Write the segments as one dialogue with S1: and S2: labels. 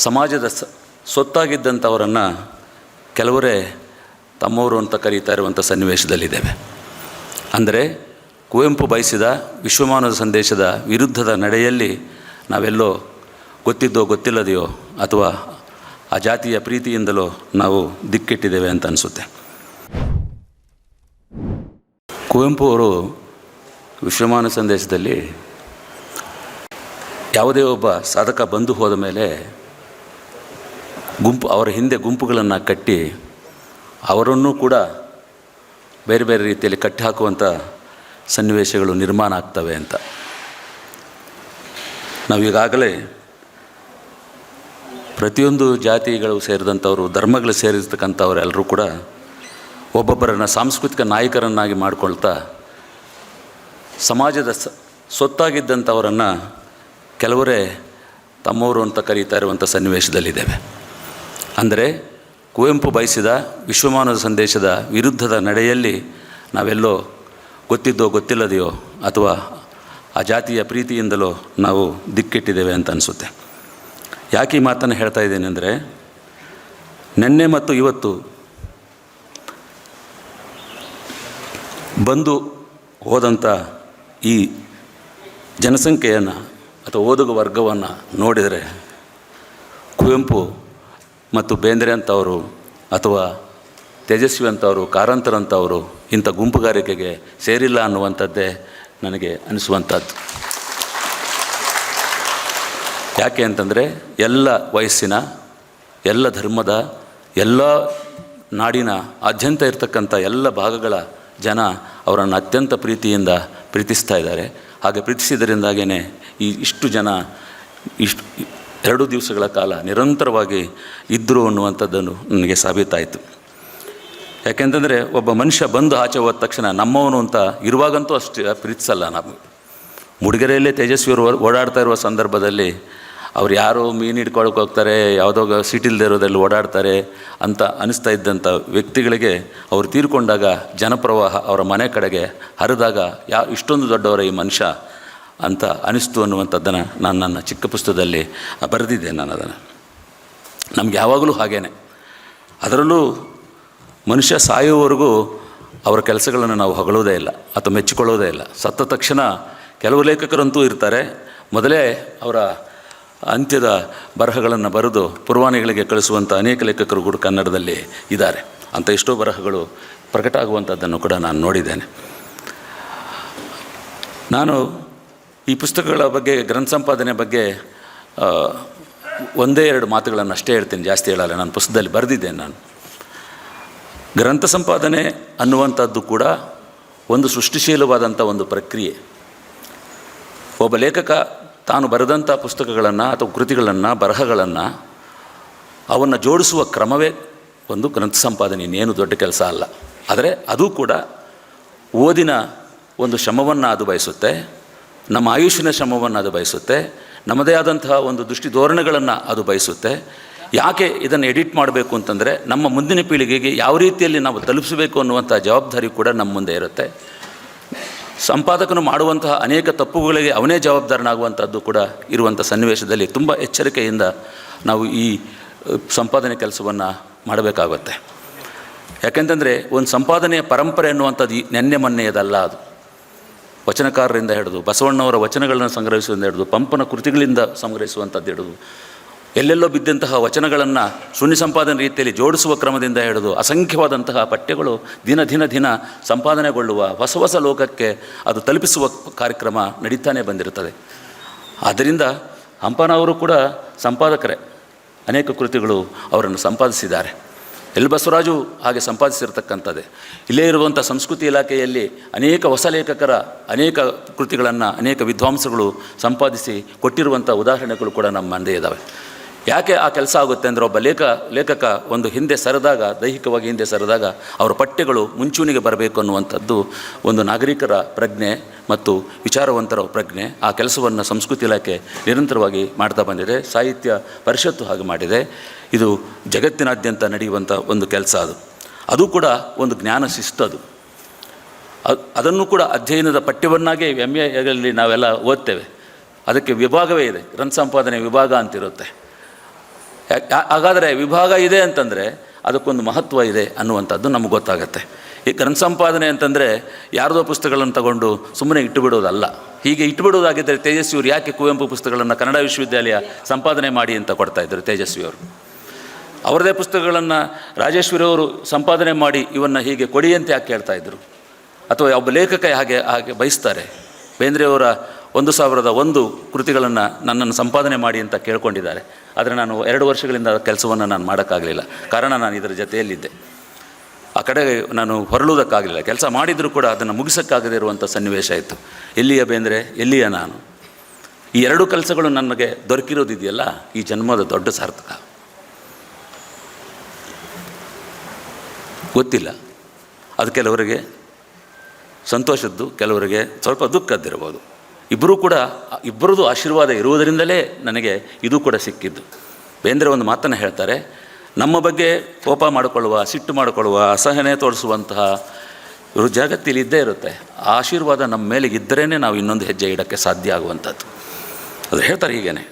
S1: ಸಮಾಜದ ಸೊತ್ತಾಗಿದ್ದಂಥವರನ್ನು ಕೆಲವರೇ ತಮ್ಮವರು ಅಂತ ಕರೀತಾ ಇರುವಂಥ ಸನ್ನಿವೇಶದಲ್ಲಿದ್ದೇವೆ. ಅಂದರೆ ಕುವೆಂಪು ಬಯಸಿದ ವಿಶ್ವಮಾನವ ಸಂದೇಶದ ವಿರುದ್ಧದ ನಡೆಯಲ್ಲಿ ನಾವೆಲ್ಲೋ ಗೊತ್ತಿದ್ದೋ ಗೊತ್ತಿಲ್ಲದೆಯೋ ಅಥವಾ ಆ ಜಾತಿಯ ಪ್ರೀತಿಯಿಂದಲೋ ನಾವು ದಿಕ್ಕೆಟ್ಟಿದ್ದೇವೆ ಅಂತ ಅನಿಸುತ್ತೆ. ಕುವೆಂಪು ಅವರು ವಿಶ್ವಮಾನ ಸಂದೇಶದಲ್ಲಿ ಯಾವುದೇ ಒಬ್ಬ ಸಾಧಕ ಬಂದು ಹೋದ ಮೇಲೆ ಗುಂಪು, ಅವರ ಹಿಂದೆ ಗುಂಪುಗಳನ್ನು ಕಟ್ಟಿ ಅವರನ್ನು ಕೂಡ ಬೇರೆ ಬೇರೆ ರೀತಿಯಲ್ಲಿ ಕಟ್ಟಿ ಹಾಕುವಂಥ ಸನ್ನಿವೇಶಗಳು ನಿರ್ಮಾಣ ಆಗ್ತವೆ ಅಂತ. ನಾವು ಈಗಾಗಲೇ ಪ್ರತಿಯೊಂದು ಜಾತಿಗಳು ಸೇರಿದಂಥವರು, ಧರ್ಮಗಳು ಸೇರಿರ್ತಕ್ಕಂಥವರೆಲ್ಲರೂ ಕೂಡ ಒಬ್ಬೊಬ್ಬರನ್ನು ಸಾಂಸ್ಕೃತಿಕ ನಾಯಕರನ್ನಾಗಿ ಮಾಡಿಕೊಳ್ತಾ ಸಮಾಜದ ಸ ಸೊತ್ತಾಗಿದ್ದಂಥವರನ್ನು ಕೆಲವರೇ ತಮ್ಮವರು ಅಂತ ಕರೀತಾ ಇರುವಂಥ ಸನ್ನಿವೇಶದಲ್ಲಿದ್ದೇವೆ. ಅಂದರೆ ಕುವೆಂಪು ಬಯಸಿದ ವಿಶ್ವಮಾನವ ಸಂದೇಶದ ವಿರುದ್ಧದ ನಡೆಯಲ್ಲಿ ನಾವೆಲ್ಲೋ ಗೊತ್ತಿದ್ದೋ ಗೊತ್ತಿಲ್ಲದೆಯೋ ಅಥವಾ ಆ ಜಾತಿಯ ಪ್ರೀತಿಯಿಂದಲೋ ನಾವು ದಿಕ್ಕಿಟ್ಟಿದ್ದೇವೆ ಅಂತ ಅನಿಸುತ್ತೆ. ಯಾಕೆ ಈ ಮಾತನ್ನು ಹೇಳ್ತಾ ಇದ್ದೇನೆ ಅಂದರೆ, ನಿನ್ನೆ ಮತ್ತು ಇವತ್ತು ಬಂದು ಹೋದಂಥ ಈ ಜನಸಂಖ್ಯೆಯನ್ನು ಅಥವಾ ಓದುಗ ವರ್ಗವನ್ನು ನೋಡಿದರೆ ಕುವೆಂಪು ಮತ್ತು ಬೇಂದ್ರೆ ಅಂತವರು ಅಥವಾ ತೇಜಸ್ವಿ ಅಂಥವರು ಕಾರಂತರ ಅಂತವರು ಇಂಥ ಗುಂಪುಗಾರಿಕೆಗೆ ಸೇರಿಲ್ಲ ಅನ್ನುವಂಥದ್ದೇ ನನಗೆ ಅನಿಸುವಂಥದ್ದು. ಯಾಕೆ ಅಂತಂದರೆ ಎಲ್ಲ ವಯಸ್ಸಿನ, ಎಲ್ಲ ಧರ್ಮದ, ಎಲ್ಲ ನಾಡಿನ ಆದ್ಯಂತ ಇರತಕ್ಕಂಥ ಎಲ್ಲ ಭಾಗಗಳ ಜನ ಅವರನ್ನು ಅತ್ಯಂತ ಪ್ರೀತಿಯಿಂದ ಪ್ರೀತಿಸ್ತಾ ಇದ್ದಾರೆ. ಹಾಗೆ ಪ್ರೀತಿಸಿದ್ದರಿಂದಾಗೇ ಈ ಇಷ್ಟು ಜನ ಇಷ್ಟು ಎರಡು ದಿವಸಗಳ ಕಾಲ ನಿರಂತರವಾಗಿ ಇದ್ದರು ಅನ್ನುವಂಥದ್ದನ್ನು ನನಗೆ ಸಾಬೀತಾಯಿತು. ಯಾಕೆಂತಂದರೆ ಒಬ್ಬ ಮನುಷ್ಯ ಬಂದು ಆಚೆ ಹೋದ ತಕ್ಷಣ ನಮ್ಮವನು ಅಂತ ಇರುವಾಗಂತೂ ಅಷ್ಟು ಪ್ರೀತಿಸಲ್ಲ ನಾವು. ಮುಡುಗೆರೆಯಲ್ಲೇ ತೇಜಸ್ವಿಯವರು ಓಡಾಡ್ತಾ ಇರುವ ಸಂದರ್ಭದಲ್ಲಿ ಅವ್ರು ಯಾರೋ ಮೀನು ಹಿಡ್ಕೊಳಕ್ಕೆ ಹೋಗ್ತಾರೆ, ಯಾವುದೋ ಸಿಟಿಲ್ದೇ ಇರೋದ್ರಲ್ಲಿ ಓಡಾಡ್ತಾರೆ ಅಂತ ಅನಿಸ್ತಾ ಇದ್ದಂಥ ವ್ಯಕ್ತಿಗಳಿಗೆ ಅವರು ತೀರ್ಕೊಂಡಾಗ ಜನಪ್ರವಾಹ ಅವರ ಮನೆ ಕಡೆಗೆ ಹರಿದಾಗ ಯಾ ಇಷ್ಟೊಂದು ದೊಡ್ಡವರ ಈ ಮನುಷ್ಯ ಅಂತ ಅನಿಸ್ತು ಅನ್ನುವಂಥದ್ದನ್ನು ನಾನು ನನ್ನ ಚಿಕ್ಕ ಪುಸ್ತಕದಲ್ಲಿ ಬರೆದಿದ್ದೆ ನಾನು ಅದನ್ನು. ನಮ್ಗೆ ಯಾವಾಗಲೂ ಹಾಗೇನೆ. ಅದರಲ್ಲೂ ಮನುಷ್ಯ ಸಾಯುವವರೆಗೂ ಅವರ ಕೆಲಸಗಳನ್ನು ನಾವು ಹೊಗಳೋದೇ ಇಲ್ಲ, ಅಥವಾ ಮೆಚ್ಚಿಕೊಳ್ಳೋದೇ ಇಲ್ಲ. ಸತ್ತ ತಕ್ಷಣ ಕೆಲವು ಲೇಖಕರಂತೂ ಇರ್ತಾರೆ. ಮೊದಲೇ ಅವರ ಅಂತ್ಯದ ಬರಹಗಳನ್ನು ಬರೆದು ಪುರವಾನಿಗಳಿಗೆ ಕಳಿಸುವಂಥ ಅನೇಕ ಲೇಖಕರು ಕೂಡ ಕನ್ನಡದಲ್ಲಿ ಇದ್ದಾರೆ. ಅಂಥ ಎಷ್ಟೋ ಬರಹಗಳು ಪ್ರಕಟ ಆಗುವಂಥದ್ದನ್ನು ಕೂಡ ನಾನು ನೋಡಿದ್ದೇನೆ. ನಾನು ಈ ಪುಸ್ತಕಗಳ ಬಗ್ಗೆ, ಗ್ರಂಥ ಸಂಪಾದನೆ ಬಗ್ಗೆ ಒಂದೇ ಎರಡು ಮಾತುಗಳನ್ನು ಅಷ್ಟೇ ಹೇಳ್ತೀನಿ, ಜಾಸ್ತಿ ಹೇಳಲ್ಲ. ನಾನು ಪುಸ್ತಕದಲ್ಲಿ ಬರೆದಿದ್ದೇನೆ ನಾನು. ಗ್ರಂಥ ಸಂಪಾದನೆ ಅನ್ನುವಂಥದ್ದು ಕೂಡ ಒಂದು ಸೃಷ್ಟಿಶೀಲವಾದಂಥ ಒಂದು ಪ್ರಕ್ರಿಯೆ. ಒಬ್ಬ ಲೇಖಕ ತಾನು ಬರೆದಂಥ ಪುಸ್ತಕಗಳನ್ನು ಅಥವಾ ಕೃತಿಗಳನ್ನು, ಬರಹಗಳನ್ನು ಅವನ್ನು ಜೋಡಿಸುವ ಕ್ರಮವೇ ಒಂದು ಗ್ರಂಥ ಸಂಪಾದನೆ, ಇನ್ನೇನು ದೊಡ್ಡ ಕೆಲಸ ಅಲ್ಲ. ಆದರೆ ಅದು ಕೂಡ ಓದಿನ ಒಂದು ಶ್ರಮವನ್ನು ಅದು ಬಯಸುತ್ತೆ. ನಮ್ಮ ಆಯುಷಿನ ಶ್ರಮವನ್ನು ಅದು ಬಯಸುತ್ತೆ, ನಮ್ಮದೇ ಆದಂತಹ ಒಂದು ದೃಷ್ಟಿ ಧೋರಣೆಗಳನ್ನು ಅದು ಬಯಸುತ್ತೆ. ಯಾಕೆ ಇದನ್ನು ಎಡಿಟ್ ಮಾಡಬೇಕು ಅಂತಂದರೆ ನಮ್ಮ ಮುಂದಿನ ಪೀಳಿಗೆಗೆ ಯಾವ ರೀತಿಯಲ್ಲಿ ನಾವು ತಲುಪಿಸಬೇಕು ಅನ್ನುವಂಥ ಜವಾಬ್ದಾರಿ ಕೂಡ ನಮ್ಮ ಮುಂದೆ ಇರುತ್ತೆ. ಸಂಪಾದಕನು ಮಾಡುವಂತಹ ಅನೇಕ ತಪ್ಪುಗಳಿಗೆ ಅವನೇ ಜವಾಬ್ದಾರನಾಗುವಂಥದ್ದು ಕೂಡ ಇರುವಂಥ ಸನ್ನಿವೇಶದಲ್ಲಿ ತುಂಬ ಎಚ್ಚರಿಕೆಯಿಂದ ನಾವು ಈ ಸಂಪಾದನೆ ಕೆಲಸವನ್ನು ಮಾಡಬೇಕಾಗುತ್ತೆ. ಯಾಕೆಂತಂದರೆ ಒಂದು ಸಂಪಾದನೆಯ ಪರಂಪರೆ ಅನ್ನುವಂಥದ್ದು ನೆನ್ನೆ ಮೊನ್ನೆಯದಲ್ಲ ಅದು. ವಚನಕಾರರಿಂದ ಹಿಡಿದು, ಬಸವಣ್ಣವರ ವಚನಗಳನ್ನು ಸಂಗ್ರಹಿಸುವುದರಿಂದ ಹಿಡಿದು, ಪಂಪನ ಕೃತಿಗಳಿಂದ ಸಂಗ್ರಹಿಸುವಂಥದ್ದು ಹಿಡಿದು, ಎಲ್ಲೆಲ್ಲೋ ಬಿದ್ದಂತಹ ವಚನಗಳನ್ನು ಶೂನ್ಯ ಸಂಪಾದನೆ ರೀತಿಯಲ್ಲಿ ಜೋಡಿಸುವ ಕ್ರಮದಿಂದ ಹಿಡಿದು, ಅಸಂಖ್ಯವಾದಂತಹ ಪಠ್ಯಗಳು ದಿನ ದಿನ ದಿನ ಸಂಪಾದನೆಗೊಳ್ಳುವ ಹೊಸ ಹೊಸ ಲೋಕಕ್ಕೆ ಅದು ತಲುಪಿಸುವ ಕಾರ್ಯಕ್ರಮ ನಡೀತಾನೆ ಬಂದಿರುತ್ತದೆ. ಆದ್ದರಿಂದ ಹಂಪನವರು ಕೂಡ ಸಂಪಾದಕರೇ. ಅನೇಕ ಕೃತಿಗಳು ಅವರನ್ನು ಸಂಪಾದಿಸಿದ್ದಾರೆ. ಎಲ್ ಬಸವರಾಜು ಹಾಗೆ ಸಂಪಾದಿಸಿರ್ತಕ್ಕಂಥದ್ದೇ. ಇಲ್ಲೇ ಇರುವಂಥ ಸಂಸ್ಕೃತಿ ಇಲಾಖೆಯಲ್ಲಿ ಅನೇಕ ಹೊಸ ಲೇಖಕರ ಅನೇಕ ಕೃತಿಗಳನ್ನು, ಅನೇಕ ವಿದ್ವಾಂಸಗಳು ಸಂಪಾದಿಸಿ ಕೊಟ್ಟಿರುವಂಥ ಉದಾಹರಣೆಗಳು ಕೂಡ ನಮ್ಮ ಮುಂದೆ ಇದ್ದಾವೆ ಯಾಕೆ ಆ ಕೆಲಸ ಆಗುತ್ತೆ ಅಂದರೆ ಒಬ್ಬ ಲೇಖ, ಲೇಖಕ ಒಂದು ಹಿಂದೆ ಸರಿದಾಗ, ದೈಹಿಕವಾಗಿ ಹಿಂದೆ ಸರಿದಾಗ ಅವರ ಪಠ್ಯಗಳು ಮುಂಚೂಣಿಗೆ ಬರಬೇಕು ಅನ್ನುವಂಥದ್ದು ಒಂದು ನಾಗರಿಕರ ಪ್ರಜ್ಞೆ ಮತ್ತು ವಿಚಾರವಂತರ ಪ್ರಜ್ಞೆ ಆ ಕೆಲಸವನ್ನು ಸಂಸ್ಕೃತಿ ಇಲಾಖೆ ನಿರಂತರವಾಗಿ ಮಾಡ್ತಾ ಬಂದಿದೆ. ಸಾಹಿತ್ಯ ಪರಿಷತ್ತು ಹಾಗೆ ಮಾಡಿದೆ. ಇದು ಜಗತ್ತಿನಾದ್ಯಂತ ನಡೆಯುವಂಥ ಒಂದು ಕೆಲಸ ಅದು. ಅದು ಕೂಡ ಒಂದು ಜ್ಞಾನ ಶಿಸ್ತದು ಅದು. ಅದನ್ನು ಕೂಡ ಅಧ್ಯಯನದ ಪಠ್ಯವನ್ನಾಗೇ ಎಂ ಎಲ್ಲಿ ನಾವೆಲ್ಲ ಓದ್ತೇವೆ. ಅದಕ್ಕೆ ವಿಭಾಗವೇ ಇದೆ. ಗ್ರಂಥ ಸಂಪಾದನೆ ವಿಭಾಗ ಅಂತಿರುತ್ತೆ. ಹಾಗಾದರೆ ವಿಭಾಗ ಇದೆ ಅಂತಂದರೆ ಅದಕ್ಕೊಂದು ಮಹತ್ವ ಇದೆ ಅನ್ನುವಂಥದ್ದು ನಮಗೆ ಗೊತ್ತಾಗತ್ತೆ. ಈ ಗ್ರಂಥ ಸಂಪಾದನೆ ಅಂತಂದರೆ ಯಾರದೋ ಪುಸ್ತಕಗಳನ್ನು ತಗೊಂಡು ಸುಮ್ಮನೆ ಇಟ್ಟುಬಿಡೋದಲ್ಲ. ಹೀಗೆ ಇಟ್ಟುಬಿಡೋದಾಗಿದ್ದರೆ ತೇಜಸ್ವಿಯವರು ಯಾಕೆ ಕುವೆಂಪು ಪುಸ್ತಕಗಳನ್ನು ಕನ್ನಡ ವಿಶ್ವವಿದ್ಯಾಲಯ ಸಂಪಾದನೆ ಮಾಡಿ ಅಂತ ಕೊಡ್ತಾ ಇದ್ದರು ತೇಜಸ್ವಿಯವರು? ಅವರದೇ ಪುಸ್ತಕಗಳನ್ನು ರಾಜೇಶ್ವರಿಯವರು ಸಂಪಾದನೆ ಮಾಡಿ ಇವನ್ನು ಹೀಗೆ ಕೊಡಿಯಂತೆ ಯಾಕೆ ಕೇಳ್ತಾ ಇದ್ದರು ಅಥವಾ ಒಬ್ಬ ಲೇಖಕ ಹಾಗೆ ಹಾಗೆ ಬಯಸ್ತಾರೆ? ಬೇಂದ್ರೆಯವರ ಒಂದು ಸಾವಿರದ ಒಂದು ಕೃತಿಗಳನ್ನು ನನ್ನನ್ನು ಸಂಪಾದನೆ ಮಾಡಿ ಅಂತ ಕೇಳ್ಕೊಂಡಿದ್ದಾರೆ. ಆದರೆ ನಾನು ಎರಡು ವರ್ಷಗಳಿಂದ ಕೆಲಸವನ್ನು ನಾನು ಮಾಡೋಕ್ಕಾಗಲಿಲ್ಲ. ಕಾರಣ ನಾನು ಇದರ ಜೊತೆಯಲ್ಲಿದ್ದೆ. ಆ ಕಡೆ ನಾನು ಹೊರಳುವುದಕ್ಕಾಗಲಿಲ್ಲ. ಕೆಲಸ ಮಾಡಿದರೂ ಕೂಡ ಅದನ್ನು ಮುಗಿಸೋಕ್ಕಾಗದೇ ಇರುವಂಥ ಸನ್ನಿವೇಶ ಇತ್ತು. ಎಲ್ಲಿಯ ಬೇಂದ್ರೆ, ಎಲ್ಲಿಯ ನಾನು? ಈ ಎರಡು ಕೆಲಸಗಳು ನನಗೆ ದೊರಕಿರೋದಿದೆಯಲ್ಲ? ಈ ಜನ್ಮದ ದೊಡ್ಡ ಸಾರ್ಥಕ. ಗೊತ್ತಿಲ್ಲ. ಅದು ಕೆಲವರಿಗೆ ಸಂತೋಷದ್ದು, ಕೆಲವರಿಗೆ ಸ್ವಲ್ಪ ದುಃಖದ್ದಿರ್ಬೋದು. ಇಬ್ಬರೂ ಕೂಡ ಇಬ್ಬರದು ಆಶೀರ್ವಾದ ಇರುವುದರಿಂದಲೇ ನನಗೆ ಇದು ಕೂಡ ಸಿಕ್ಕಿದ್ದು. ಬೇಂದ್ರೆ ಒಂದು ಮಾತನ್ನು ಹೇಳ್ತಾರೆ, ನಮ್ಮ ಬಗ್ಗೆ ಕೋಪ ಮಾಡಿಕೊಳ್ಳುವ, ಸಿಟ್ಟು ಮಾಡಿಕೊಳ್ಳುವ, ಅಸಹನೆ ತೋರಿಸುವಂತಹ ಇವರು ಜಗತ್ತಿಲಿ ಇದ್ದೇ ಇರುತ್ತೆ. ಆಶೀರ್ವಾದ ನಮ್ಮ ಮೇಲೆ ಇದ್ದರೇ ನಾವು ಇನ್ನೊಂದು ಹೆಜ್ಜೆ ಇಡೋಕ್ಕೆ ಸಾಧ್ಯ ಆಗುವಂಥದ್ದು. ಅದು ಹೇಳ್ತಾರೆ ಹೀಗೇನೆ.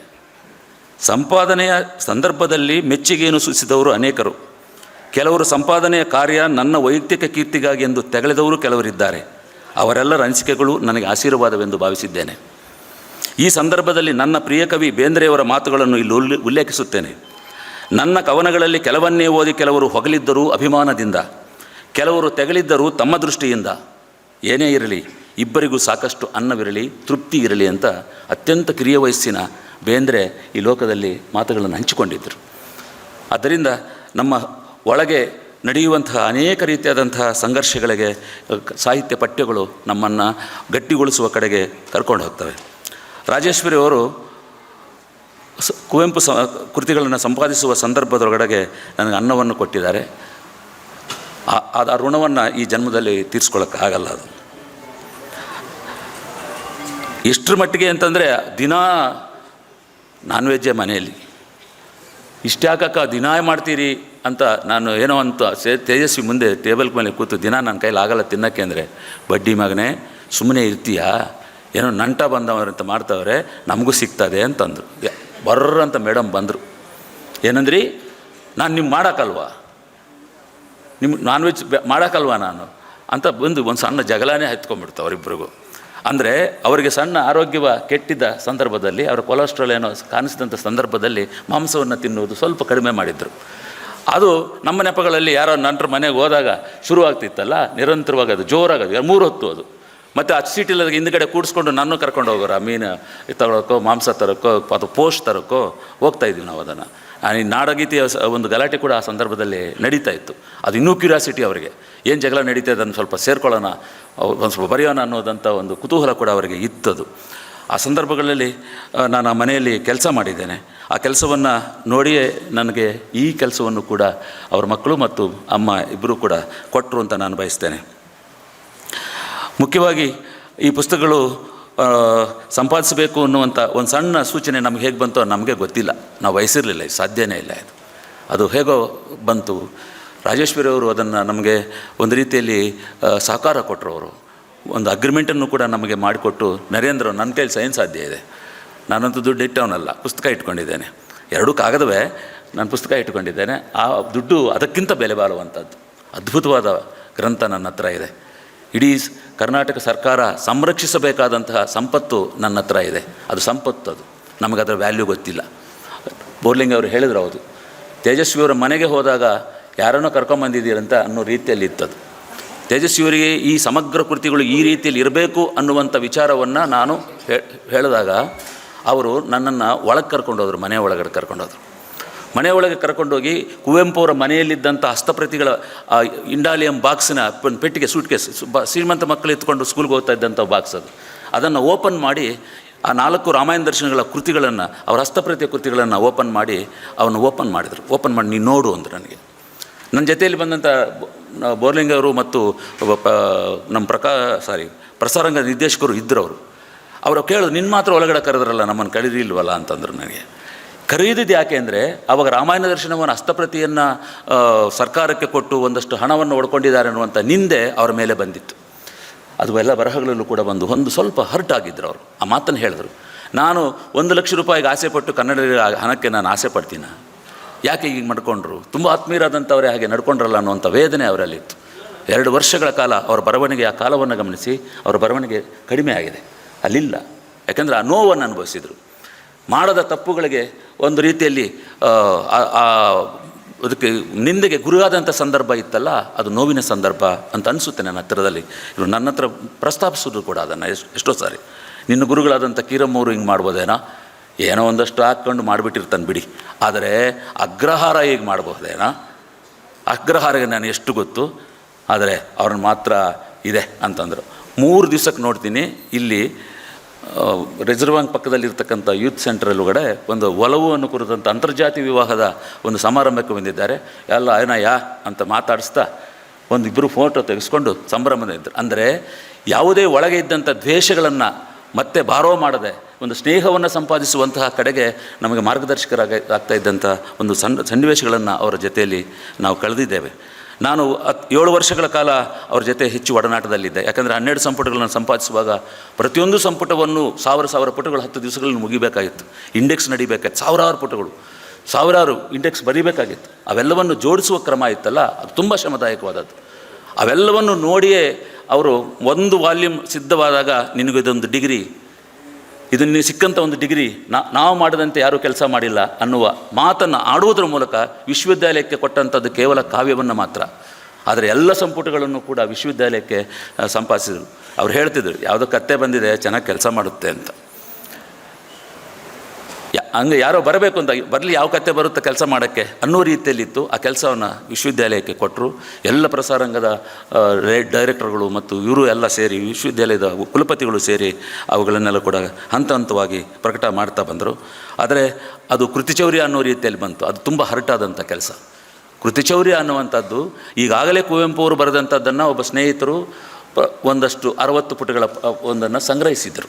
S1: ಸಂಪಾದನೆಯ ಸಂದರ್ಭದಲ್ಲಿ ಮೆಚ್ಚುಗೆಯನ್ನು ಸೂಚಿಸಿದವರು ಅನೇಕರು. ಕೆಲವರು ಸಂಪಾದನೆಯ ಕಾರ್ಯ ನನ್ನ ವೈಯಕ್ತಿಕ ಕೀರ್ತಿಗಾಗಿ ಎಂದು ತೆಗಳೆದವರು ಕೆಲವರಿದ್ದಾರೆ. ಅವರೆಲ್ಲರ ಅನಿಸಿಕೆಗಳು ನನಗೆ ಆಶೀರ್ವಾದವೆಂದು ಭಾವಿಸಿದ್ದೇನೆ. ಈ ಸಂದರ್ಭದಲ್ಲಿ ನನ್ನ ಪ್ರಿಯ ಕವಿ ಬೇಂದ್ರೆಯವರ ಮಾತುಗಳನ್ನು ಇಲ್ಲಿ ಉಲ್ಲೆ, ಉಲ್ಲೇಖಿಸುತ್ತೇನೆ. ನನ್ನ ಕವನಗಳಲ್ಲಿ ಕೆಲವನ್ನೇ ಓದಿ ಕೆಲವರು ಹೊಗಳಿದ್ದರೂ ಅಭಿಮಾನದಿಂದ, ಕೆಲವರು ತೆಗಳಿದ್ದರೂ ತಮ್ಮ ದೃಷ್ಟಿಯಿಂದ, ಏನೇ ಇರಲಿ, ಇಬ್ಬರಿಗೂ ಸಾಕಷ್ಟು ಅನ್ನವಿರಲಿ, ತೃಪ್ತಿ ಇರಲಿ ಅಂತ ಅತ್ಯಂತ ಕಿರಿಯ ವಯಸ್ಸಿನ ಬೇಂದ್ರೆ ಈ ಲೋಕದಲ್ಲಿ ಮಾತುಗಳನ್ನು ಹಂಚಿಕೊಂಡಿದ್ದರು. ಆದ್ದರಿಂದ ನಮ್ಮ ಒಳಗೆ ನಡೆಯುವಂತಹ ಅನೇಕ ರೀತಿಯಾದಂತಹ ಸಂಘರ್ಷಗಳಿಗೆ ಸಾಹಿತ್ಯ ಪಠ್ಯಗಳು ನಮ್ಮನ್ನು ಗಟ್ಟಿಗೊಳಿಸುವ ಕಡೆಗೆ ಕರ್ಕೊಂಡು ಹೋಗ್ತವೆ. ರಾಜೇಶ್ವರಿ ಅವರು ಕುವೆಂಪು ಸ, ಕೃತಿಗಳನ್ನು ಸಂಪಾದಿಸುವ ಸಂದರ್ಭದೊಳಗಡೆಗೆ ನನಗೆ ಅನ್ನವನ್ನು ಕೊಟ್ಟಿದ್ದಾರೆ. ಆ- ಋಣವನ್ನು ಈ ಜನ್ಮದಲ್ಲಿ ತೀರಿಸ್ಕೊಳ್ಳೋಕ್ಕಾಗಲ್ಲ ಅದು. ಎಷ್ಟರ ಮಟ್ಟಿಗೆ ಅಂತಂದರೆ ದಿನಾ ನಾನ್ ವೆಜ್ಜೇ ಮನೆಯಲ್ಲಿ. ಇಷ್ಟ್ಯಾಕಕ್ಕ ದಿನ ಮಾಡ್ತೀರಿ? ಅಂತ ನಾನು ಏನೋ ಅಂತ ಸೇ ತೇಜಸ್ವಿ ಮುಂದೆ ಟೇಬಲ್ ಮೇಲೆ ಕೂತು ದಿನ ನನ್ನ ಕೈಲಿ ಆಗಲ್ಲ ತಿನ್ನೋಕ್ಕೆ ಅಂದರೆ, ಬಡ್ಡಿ ಮಗನೇ ಸುಮ್ಮನೆ ಇರ್ತೀಯಾ? ಏನೋ ನಂಟ ಬಂದವರಂತ ಮಾಡ್ತವ್ರೆ, ನಮಗೂ ಸಿಗ್ತದೆ ಅಂತಂದರು. ಬರ್ರ ಅಂತ ಮೇಡಮ್ ಬಂದರು. ಏನಂದ್ರಿ? ನಾನು ನಿಮ್ಗೆ ಮಾಡೋಕ್ಕಲ್ವಾ ನಿಮ್ಮ ನಾನ್ ವೆಜ್ ಮಾಡೋಕ್ಕಲ್ವಾ ನಾನು? ಅಂತ ಬಂದು ಒಂದು ಸಣ್ಣ ಜಗಳನೇ ಹತ್ಕೊಂಡ್ಬಿಡ್ತು ಅವರಿಬ್ಬರಿಗೂ ಅಂದರೆ ಅವರಿಗೆ ಸಣ್ಣ ಆರೋಗ್ಯವ ಕೆಟ್ಟಿದ್ದ ಸಂದರ್ಭದಲ್ಲಿ, ಅವರ ಕೊಲೆಸ್ಟ್ರಾಲ್ ಏನೋ ಕಾಣಿಸಿದಂಥ ಸಂದರ್ಭದಲ್ಲಿ ಮಾಂಸವನ್ನು ತಿನ್ನುವುದು ಸ್ವಲ್ಪ ಕಡಿಮೆ ಮಾಡಿದರು. ಅದು ನಮ್ಮ ನೆಪಗಳಲ್ಲಿ ಯಾರೋ ನಂತರ ಮನೆಗೆ ಹೋದಾಗ ಶುರುವಾಗ್ತಿತ್ತಲ್ಲ, ನಿರಂತರವಾಗಿ ಅದು ಜೋರಾಗೋದು ಮೂರು ಹೊತ್ತು ಅದು. ಮತ್ತು ಆ ಸೀಟಿಲ್ಲದ ಹಿಂದ್ಗಡೆ ಕೂಡಿಸ್ಕೊಂಡು ನಾನು ಕರ್ಕೊಂಡು ಹೋಗೋರು, ಆ ಮೀನು ತಗೊಳಕ್ಕೋ, ಮಾಂಸ ತರೋಕ್ಕೋ, ಅಥವಾ ಪೋಸ್ಟ್ ಹೋಗ್ತಾ ಇದ್ವಿ ನಾವು ಅದನ್ನು. ಈ ನಾಡಗೀತೆಯ ಒಂದು ಗಲಾಟೆ ಕೂಡ ಆ ಸಂದರ್ಭದಲ್ಲಿ ನಡೀತಾ ಇತ್ತು. ಅದು ಇನ್ನೂ ಕ್ಯೂರಿಯಾಸಿಟಿ ಅವರಿಗೆ. ಏನು ಜಗಳ ನಡೀತಾ ಅದನ್ನು ಸ್ವಲ್ಪ ಸೇರ್ಕೊಳ್ಳೋಣ ಒಂದು ಸ್ವಲ್ಪ ಬರೆಯೋಣ ಅನ್ನೋದಂಥ ಒಂದು ಕುತೂಹಲ ಕೂಡ ಅವರಿಗೆ ಇತ್ತದು. ಆ ಸಂದರ್ಭಗಳಲ್ಲಿ ನಾನು ಆ ಮನೆಯಲ್ಲಿ ಕೆಲಸ ಮಾಡಿದ್ದೇನೆ. ಆ ಕೆಲಸವನ್ನು ನೋಡಿಯೇ ನನಗೆ ಈ ಕೆಲಸವನ್ನು ಕೂಡ ಅವ್ರ ಮಕ್ಕಳು ಮತ್ತು ಅಮ್ಮ ಇಬ್ಬರೂ ಕೂಡ ಕೊಟ್ಟರು ಅಂತ ನಾನು ಬಯಸ್ತೇನೆ. ಮುಖ್ಯವಾಗಿ ಈ ಪುಸ್ತಕಗಳು ಸಂಪಾದಿಸಬೇಕು ಅನ್ನುವಂಥ ಒಂದು ಸಣ್ಣ ಸೂಚನೆ ನಮ್ಗೆ ಹೇಗೆ ಬಂತೋ ನಮಗೆ ಗೊತ್ತಿಲ್ಲ. ನಾವು ವಯಸ್ಸಿರಲಿಲ್ಲ ಸಾಧ್ಯನೇ ಇಲ್ಲ ಇದು. ಅದು ಹೇಗೋ ಬಂತು. ರಾಜೇಶ್ವರಿ ಅವರು ಅದನ್ನು ನಮಗೆ ಒಂದು ರೀತಿಯಲ್ಲಿ ಸಹಕಾರ ಕೊಟ್ಟರು ಅವರು. ಒಂದು ಅಗ್ರಿಮೆಂಟನ್ನು ಕೂಡ ನಮಗೆ ಮಾಡಿಕೊಟ್ಟು ನರೇಂದ್ರ ನನ್ನ ಕೈಲಿ ಸೈನ್ ಸಾಧ್ಯ ಇದೆ. ನಾನಂತೂ ದುಡ್ಡು ಇಟ್ಟವನಲ್ಲ, ಪುಸ್ತಕ ಇಟ್ಕೊಂಡಿದ್ದೇನೆ. ಎರಡೂ ಕಾಗದವೇ ನಾನು ಪುಸ್ತಕ ಇಟ್ಕೊಂಡಿದ್ದೇನೆ. ಆ ದುಡ್ಡು ಅದಕ್ಕಿಂತ ಬೆಲೆ ಬಾಳುವಂಥದ್ದು. ಅದ್ಭುತವಾದ ಗ್ರಂಥ ನನ್ನ ಹತ್ರ ಇದೆ. ಇಡೀ ಕರ್ನಾಟಕ ಸರ್ಕಾರ ಸಂರಕ್ಷಿಸಬೇಕಾದಂತಹ ಸಂಪತ್ತು ನನ್ನ ಹತ್ರ ಇದೆ. ಅದು ಸಂಪತ್ತು ಅದು. ನಮಗೆ ಅದರ ವ್ಯಾಲ್ಯೂ ಗೊತ್ತಿಲ್ಲ. ಬೋರ್ಲಿಂಗ್ ಅವರು ಹೇಳಿದ್ರು ಹೌದು. ತೇಜಸ್ವಿಯವರ ಮನೆಗೆ ಹೋದಾಗ ಯಾರನ್ನೋ ಕರ್ಕೊಂಬಂದಿದ್ದೀರಂತ ಅನ್ನೋ ರೀತಿಯಲ್ಲಿ ಇತ್ತದು. ತೇಜಸ್ವಿಯವರಿಗೆ ಈ ಸಮಗ್ರ ಕೃತಿಗಳು ಈ ರೀತಿಯಲ್ಲಿ ಇರಬೇಕು ಅನ್ನುವಂಥ ವಿಚಾರವನ್ನು ನಾನು ಹೇಳಿದಾಗ ಅವರು ನನ್ನನ್ನು ಒಳಗೆ ಕರ್ಕೊಂಡೋದ್ರು ಮನೆ ಒಳಗಡೆ ಕರ್ಕೊಂಡೋದ್ರು ಮನೆ ಒಳಗೆ ಕರ್ಕೊಂಡೋಗಿ ಕುವೆಂಪು ಅವರ ಮನೆಯಲ್ಲಿದ್ದಂಥ ಹಸ್ತಪ್ರತಿಗಳ ಇಂಡಾಲಿಯಂ ಬಾಕ್ಸಿನ ಪೆಟ್ಟಿಗೆ ಸೂಟ್ ಕೇಸ್ ಶ್ರೀಮಂತ ಮಕ್ಕಳು ಎತ್ಕೊಂಡು ಸ್ಕೂಲ್ಗೆ ಹೋಗ್ತಾ ಇದ್ದಂಥ ಬಾಕ್ಸ್ ಅದು. ಅದನ್ನು ಓಪನ್ ಮಾಡಿ, ಆ ನಾಲ್ಕು ರಾಮಾಯಣ ದರ್ಶನಗಳ ಕೃತಿಗಳನ್ನು, ಅವರ ಹಸ್ತಪ್ರತಿಯ ಕೃತಿಗಳನ್ನು ಓಪನ್ ಮಾಡಿ ಅವನು ಓಪನ್ ಮಾಡಿದರು. ಓಪನ್ ಮಾಡಿ ನೀನು ನೋಡು ಅಂದರು ನನಗೆ. ನನ್ನ ಜೊತೆಯಲ್ಲಿ ಬಂದಂಥ ಬೊ- ಬೋರ್ಲಿಂಗ್ ಅವರು ಮತ್ತು ನಮ್ಮ ಪ್ರಕಾ, ಸಾರಿ, ಪ್ರಸಾರಂಗ ನಿರ್ದೇಶಕರು ಇದ್ದರು ಅವರು ಅವರು ಕೇಳೋದು ನಿನ್ನ ಮಾತ್ರ ಒಳಗಡೆ ಕರೆದ್ರಲ್ಲ, ನಮ್ಮನ್ನು ಕರೀರಿಲ್ವಲ್ಲ ಅಂತಂದ್ರು ನನಗೆ. ಕರೀದಿದ್ದು ಯಾಕೆ ಅಂದರೆ, ಅವಾಗ ರಾಮಾಯಣ ದರ್ಶನವನ್ನು ಹಸ್ತಪ್ರತಿಯನ್ನು ಸರ್ಕಾರಕ್ಕೆ ಕೊಟ್ಟು ಒಂದಷ್ಟು ಹಣವನ್ನು ಒಡ್ಕೊಂಡಿದ್ದಾರೆ ಅನ್ನುವಂಥ ನಿಂದೆ ಅವರ ಮೇಲೆ ಬಂದಿತ್ತು. ಅದು ಎಲ್ಲ ಬರಹಗಳಲ್ಲೂ ಕೂಡ ಬಂದು ಒಂದು ಸ್ವಲ್ಪ ಹರ್ಟ್ ಆಗಿದ್ದರು ಅವರು. ಆ ಮಾತನ್ನು ಹೇಳಿದ್ರು. ನಾನು ಒಂದು ಲಕ್ಷ ರೂಪಾಯಿಗೆ ಆಸೆ ಪಟ್ಟು ಕನ್ನಡ ಹಣಕ್ಕೆ ನಾನು ಆಸೆ ಪಡ್ತೀನ ಯಾಕೆ ಈಗ ಮಾಡ್ಕೊಂಡ್ರು? ತುಂಬ ಆತ್ಮೀಯರಾದಂಥವರೇ ಹಾಗೆ ನಡ್ಕೊಂಡ್ರಲ್ಲ ಅನ್ನುವಂಥ ವೇದನೆ ಅವರಲ್ಲಿತ್ತು. ಎರಡು ವರ್ಷಗಳ ಕಾಲ ಅವರ ಬರವಣಿಗೆ ಆ ಕಾಲವನ್ನು ಗಮನಿಸಿ ಅವರ ಬರವಣಿಗೆ ಕಡಿಮೆ ಆಗಿದೆ. ಅಲ್ಲಿಲ್ಲ. ಯಾಕೆಂದರೆ ಆ ನೋವನ್ನು ಅನುಭವಿಸಿದರು. ಮಾಡದ ತಪ್ಪುಗಳಿಗೆ ಒಂದು ರೀತಿಯಲ್ಲಿ ಅದಕ್ಕೆ ನಿಂದೆಗೆ ಗುರಿಯಾದಂಥ ಸಂದರ್ಭ ಇತ್ತಲ್ಲ, ಅದು ನೋವಿನ ಸಂದರ್ಭ ಅಂತ ಅನಿಸುತ್ತೆ ನನ್ನ ಹತ್ತಿರದಲ್ಲಿ. ಇವರು ನನ್ನ ಹತ್ರ ಪ್ರಸ್ತಾಪಿಸೋದು ಕೂಡ ಅದನ್ನು ಎಷ್ಟೋ ಸಾರಿ. ನಿನ್ನ ಗುರುಗಳಾದಂಥ ಕೀರಮ್ಮವರು ಹಿಂಗೆ ಮಾಡ್ಬೋದೇನೋ? ಏನೋ ಒಂದಷ್ಟು ಹಾಕ್ಕೊಂಡು ಮಾಡಿಬಿಟ್ಟಿರ್ತಾನೆ ಬಿಡಿ. ಆದರೆ ಅಗ್ರಹಾರ ಹೇಗೆ ಮಾಡಬಹುದೇನಾ ಅಗ್ರಹಾರಿಗೆ ನಾನು ಎಷ್ಟು ಗೊತ್ತು? ಆದರೆ ಅವ್ರನ್ನ ಮಾತ್ರ ಇದೆ ಅಂತಂದರು. ಮೂರು ದಿವಸಕ್ಕೆ ನೋಡ್ತೀನಿ. ಇಲ್ಲಿ ರಿಸರ್ವ್ ಬ್ಯಾಂಕ್ ಪಕ್ಕದಲ್ಲಿರ್ತಕ್ಕಂಥ ಯೂತ್ ಸೆಂಟ್ರಲ್ಲುಗಡೆ ಒಂದು ಒಲವನ್ನು ಕುರಿತಂಥ ಅಂತರ್ಜಾತಿ ವಿವಾಹದ ಒಂದು ಸಮಾರಂಭಕ್ಕೆ ಬಂದಿದ್ದಾರೆ. ಎಲ್ಲ ಏನಯ್ಯ ಅಂತ ಮಾತಾಡಿಸ್ತಾ ಒಂದು ಇಬ್ಬರು ಫೋಟೋ ತೆಗೆಸ್ಕೊಂಡು ಸಂಭ್ರಮದ ಇದ್ದರು ಅಂದರೆ ಯಾವುದೇ ಒಳಗೆ ಇದ್ದಂಥ ದ್ವೇಷಗಳನ್ನು ಮತ್ತೆ ಬಾರೋ ಮಾಡದೆ ಒಂದು ಸ್ನೇಹವನ್ನು ಸಂಪಾದಿಸುವಂತಹ ಕಡೆಗೆ ನಮಗೆ ಮಾರ್ಗದರ್ಶಕರಾಗ ಆಗ್ತಾ ಇದ್ದಂಥ ಒಂದು ಸಣ್ಣ ಸನ್ನಿವೇಶಗಳನ್ನು ಅವರ ಜೊತೆಯಲ್ಲಿ ನಾವು ಕಳೆದಿದ್ದೇವೆ. ನಾನು ಹತ್ ಏಳು ವರ್ಷಗಳ ಕಾಲ ಅವ್ರ ಜೊತೆ ಹೆಚ್ಚು ಒಡನಾಟದಲ್ಲಿದ್ದೆ. ಯಾಕಂದರೆ ಹನ್ನೆರಡು ಸಂಪುಟಗಳನ್ನು ಸಂಪಾದಿಸುವಾಗ ಪ್ರತಿಯೊಂದು ಸಂಪುಟವನ್ನು ಸಾವಿರ ಸಾವಿರ ಪುಟಗಳು ಹತ್ತು ದಿವಸಗಳಲ್ಲಿ ಮುಗಿಬೇಕಾಗಿತ್ತು. ಇಂಡೆಕ್ಸ್ ನಡಿಬೇಕಾಗಿತ್ತು. ಸಾವಿರಾರು ಪುಟಗಳು. ಸಾವಿರಾರು ಇಂಡೆಕ್ಸ್ ಬರೀಬೇಕಾಗಿತ್ತು. ಅವೆಲ್ಲವನ್ನು ಜೋಡಿಸುವ ಕ್ರಮ ಇತ್ತಲ್ಲ, ಅದು ತುಂಬ ಶ್ರಮದಾಯಕವಾದದ್ದು. ಅವೆಲ್ಲವನ್ನು ನೋಡಿಯೇ ಅವರು ಒಂದು ವಾಲ್ಯೂಮ್ ಸಿದ್ಧವಾದಾಗ ನಿನಗಿದೊಂದು ಡಿಗ್ರಿ. ನೀವು ಸಿಕ್ಕಂಥ ಒಂದು ಡಿಗ್ರಿ. ನಾ, ನಾವು ಮಾಡಿದಂತೆ ಯಾರೂ ಕೆಲಸ ಮಾಡಿಲ್ಲ ಅನ್ನುವ ಮಾತನ್ನು ಆಡುವುದರ ಮೂಲಕ ವಿಶ್ವವಿದ್ಯಾಲಯಕ್ಕೆ ಕೊಟ್ಟಂಥದ್ದು ಕೇವಲ ಕಾವ್ಯವನ್ನು ಮಾತ್ರ. ಆದರೆ ಎಲ್ಲ ಸಂಪುಟಗಳನ್ನು ಕೂಡ ವಿಶ್ವವಿದ್ಯಾಲಯಕ್ಕೆ ಸಂಪಾದಿಸಿದರು. ಅವ್ರು ಹೇಳ್ತಿದ್ರು, ಯಾವುದೋ ಕತ್ತೆ ಬಂದಿದೆ, ಚೆನ್ನಾಗಿ ಕೆಲಸ ಮಾಡುತ್ತೆ ಅಂತ. ಹಂಗೆ ಯಾರೋ ಬರಬೇಕು ಅಂತ, ಬರಲಿ ಯಾವ ಕತೆ ಬರುತ್ತೆ ಕೆಲಸ ಮಾಡೋಕ್ಕೆ? ಅನ್ನೋ ರೀತಿಯಲ್ಲಿತ್ತು. ಆ ಕೆಲಸವನ್ನು ವಿಶ್ವವಿದ್ಯಾಲಯಕ್ಕೆ ಕೊಟ್ಟರು ಎಲ್ಲ ಪ್ರಸಾರಂಗದ ಡೈರೆಕ್ಟರ್ಗಳು ಮತ್ತು ಇವರು ಎಲ್ಲ ಸೇರಿ, ವಿಶ್ವವಿದ್ಯಾಲಯದ ಕುಲಪತಿಗಳು ಸೇರಿ ಅವುಗಳನ್ನೆಲ್ಲ ಕೂಡ ಹಂತ ಹಂತವಾಗಿ ಪ್ರಕಟ ಮಾಡ್ತಾ ಬಂದರು. ಆದರೆ ಅದು ಕೃತಿಚೌರ್ಯ ಅನ್ನೋ ರೀತಿಯಲ್ಲಿ ಬಂತು. ಅದು ತುಂಬ ಹರಟಾದಂಥ ಕೆಲಸ. ಕೃತಿಚೌರ್ಯ ಅನ್ನುವಂಥದ್ದು, ಈಗಾಗಲೇ ಕುವೆಂಪು ಅವರು ಬರೆದಂಥದ್ದನ್ನು ಒಬ್ಬ ಸ್ನೇಹಿತರು ಒಂದಷ್ಟು ಅರವತ್ತು ಪುಟಗಳ ಒಂದನ್ನು ಸಂಗ್ರಹಿಸಿದರು